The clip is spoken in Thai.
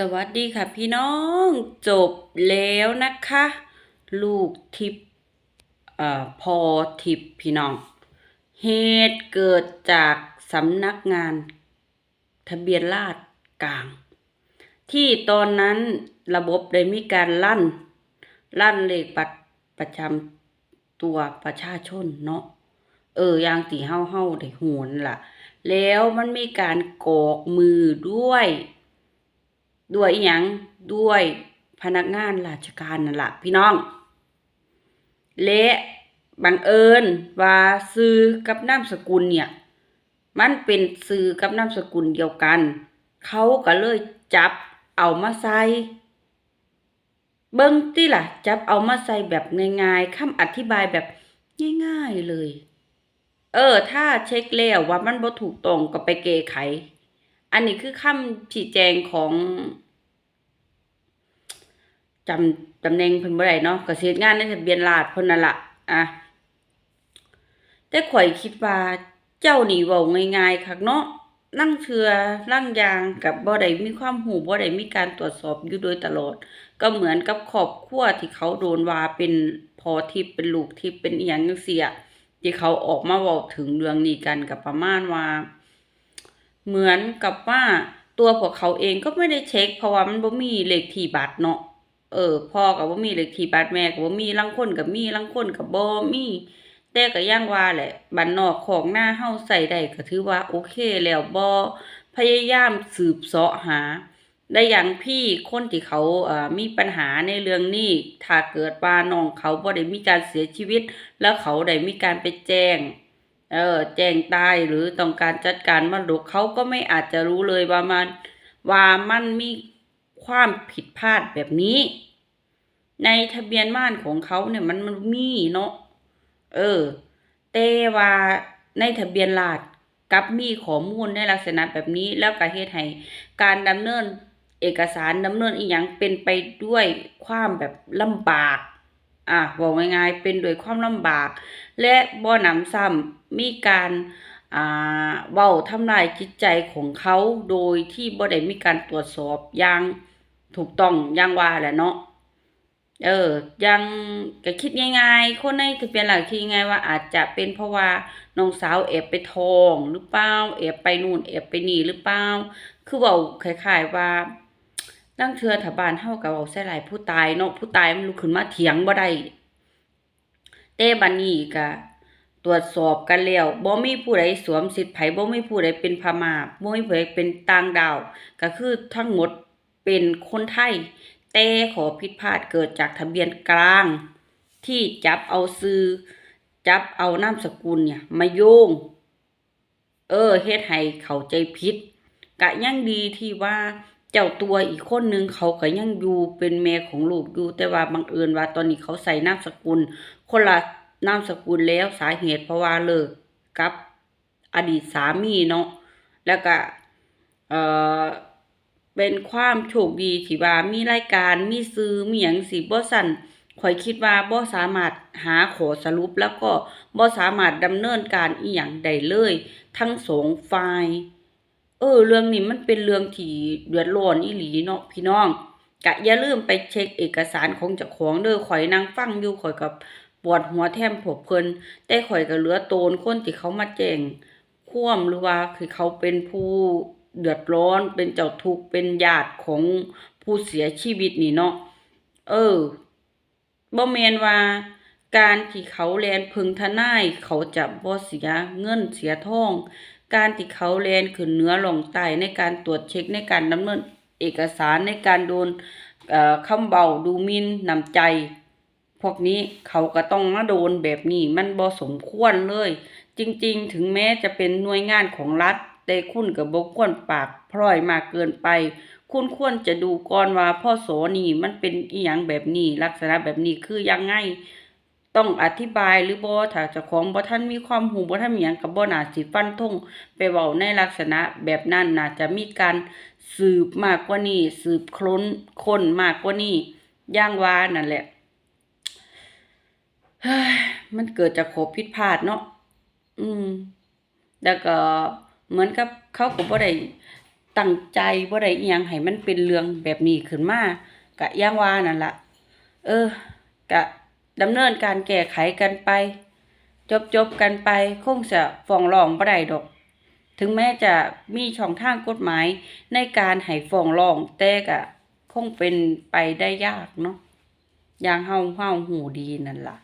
สวัสดีค่ะพี่น้องจบแล้วนะคะ ลูกทิพย์เอ่อพอทิพย์พี่น้อง เหตุเกิดจากสำนักงาน ทะเบียนราษฎรกลาง ที่ตอนนั้นระบบได้มีการลั่น ลั่นเลขบัตรประจำตัวประชาชนเนาะเออยางตีเฮาเฮาได้หวนล่ะ แล้วมันมีการกอกมือด้วย ด้วยอหยังด้วยพนักงานราชการนั่นละพี่น้องและบังเอิญว่าซื้อกับนามสกุลเนี่ย มันเป็นซื้อกับนามสกุลเดียวกัน เขาก็เลยจับเอามาใส่เบิ้งติล่ะ จับเอามาใส่แบบง่ายๆคำอธิบายแบบง่ายๆเลย เออ ถ้าเช็คแล้วว่ามันบ่ถูกต้องก็ไปแก้ไข อันนี้คือคำชี้แจงของจำตำแหน่งเพิ่นบ่ได้เนาะก็สิเฮ็ดงานในทะเบียนราษฎรเพิ่นนั่นล่ะอะแต่ข่อยคิดว่าเจ้านี่เว้าง่ายๆคักเนาะนั่งเทื่อลั่งยางกับบ่ได้มีความรู้บ่ได้มีการตรวจสอบอยู่โดยตลอด ก็เหมือนกับครอบครัวที่เขาโดนว่าเป็นพอทิพย์เป็นลูกทิพย์เป็นอีหยังจังซี่ที่เขาออกมาเว้าถึงเรื่องนี้กันก็ประมาณว่า เหมือนกับว่าตัวพวกเขาเองก็ไม่ได้เช็ค เพราะว่ามันบ่มีเลขที่บัตรเนาะเออพ่อก็บ่มีเลขที่บัตรแม่ก็บ่มีลางคนก็มีลางคนก็บ่มีแต่ก็อย่างว่าแหละบ้านนอกของหน้าเฮาใส่ได้ก็ถือว่าโอเคแล้วบ่พยายามสืบเสาะหาได้อย่างพี่คนที่เขาเอ่อมีปัญหาในเรื่องนี้ถ้าเกิดว่าน้องเขาบ่ได้มีการเสียชีวิต แล้วเขาได้มีการไปแจ้ง เออแจ้งตายหรือต้องการจัดการมรดกเขาก็ไม่อาจจะรู้เลยว่ามันว่ามันมีความผิดพลาดแบบนี้ ในทะเบียนบ้านของเขาเนี่ยมันมันมีเนาะเออ แต่ว่าในทะเบียนราษฎร์กลับมีข้อมูลในลักษณะแบบนี้แล้วก็เฮ็ดให้การดำเนินเอกสารดำเนินอีหยังเป็นไปด้วยความแบบลำบาก อะบอกง่ายๆเป็นโดวยความลำบาก และบ่หนำซ้ำมีการอ่าเว้าทำลายจิตใจของเขาโดยที่บ่ได้มีการตรวจสอบอย่างถูกต้องอย่างว่าแหละเนาะเออ ยังก็คิดง่ายๆ คนในทะเบียนหลักคิดง่ายว่าอาจจะเป็นเพราะว่าน้องสาวแอบไปทองหรือเปล่าแอบไปนู่นแอบไปนี่หรือเปล่าคือเว้าคล้ายๆว่า ตั้งเทือถาบานเฮาก็เว้าใส่หลายผู้ตายเนาะผู้ตายมันลุกขึ้นมาเถียงบ่ได้แต่บัดนี้ก็ตรวจสอบกันแล้วบ่มีผู้ใดสวมสิทธิ์ไผบ่มีผู้ใดเป็นพม่าบ่มีผู้ใดเป็นต่างดาว ก็คือทั้งหมดเป็นคนไทย แต่ขอผิดพลาดเกิดจากทะเบียนกลาง ที่จับเอาซื้อจับเอานามสกุลเนี่ย มาโยง เออเฮ็ดให้เข้าใจผิดกะยังดีที่ว่า เจ้าตัวอีกคนนึงเขาก็ยังอยู่เป็นแม่ของลูกอยู่แต่ว่าบังเอิญว่าตอนนี้เขาใส่นามสกุล คนละนามสกุลแล้วสาเหตุเพราะว่าเลิกกับอดีตสามีเนาะแล้วก็เออเป็นความโชคดีที่ว่ามีรายการมีซื้อมีหยังสิบ่สันข่อยคิดว่าบ่สามารถหาขอสรุปแล้วก็บ่สามารถดำเนินการอีหยังได้เลย ทั้งสองฝ่าย เออ เรื่องนี้มันเป็นเรื่องที่เดือดร้อนอีหลีเนาะพี่น้องกะอย่าลืมไปเช็คเอกสารของเจ้าของเด้อข่อยนั่งฟังอยู่ข่อยกับปวดหัวแทมพวกเพลินแต่ข่อยก็เหลือโตนคนที่เขามาแจ้งควมหรือว่าคือเขาเป็นผู้เดือดร้อนเป็นเจ้าทุกข์เป็นญาติของผู้เสียชีวิตนี่เนาะเออบ่แมนว่าการที่เขาแลนพึงทนายเขาจะบ่เสียเงินเสียทอง การที่เขาแลนขึ้นเหนือลงใต้ในการตรวจเช็คในการดำเนินเอกสารในการโดนคำเบาดูมินนำใจ พวกนี้เขาก็ต้องมาโดนแบบนี้มันบ่สมควรเลย จริง ๆ ถึงแม้จะเป็นหน่วยงานของรัฐ แต่คุณก็บ่ควรปากพร่อยมากเกินไป คุณควรจะดูก่อนว่าพ่อโสนี่มันเป็นอีหยังแบบนี้ ลักษณะแบบนี้คือยังไง ต้องอธิบายหรือบ่ถ้าเจ้าของบ่ทันมีความรู้บ่ทันมีหยังก็บ่น่าสิฟันธงไปเว้าในลักษณะแบบนั้นน่าจะมีการสืบมากกว่านี้ สืบค้นค้นมากกว่านี้ย่างว่านั่นแหละมันเกิดจากข้อผิดพลาดเนาะอืม แล้วก็เหมือนกับเขาก็บ่ได้ตั้งใจบ่ได้อีหยังให้มันเป็นเรื่องแบบนี้ขึ้นมาก็ย่างว่านั่นละเออก็ ดำเนินการแก้ไขกันไป จบๆกันไปคงจะฟ้องร้องบ่ได้ดอก ถึงแม้จะมีช่องทางกฎหมายในการให้ฟ้องร้องแต่ก็คงเป็นไปได้ยากเนาะอย่างเฮาเฮาหูดีนั่นล่ะ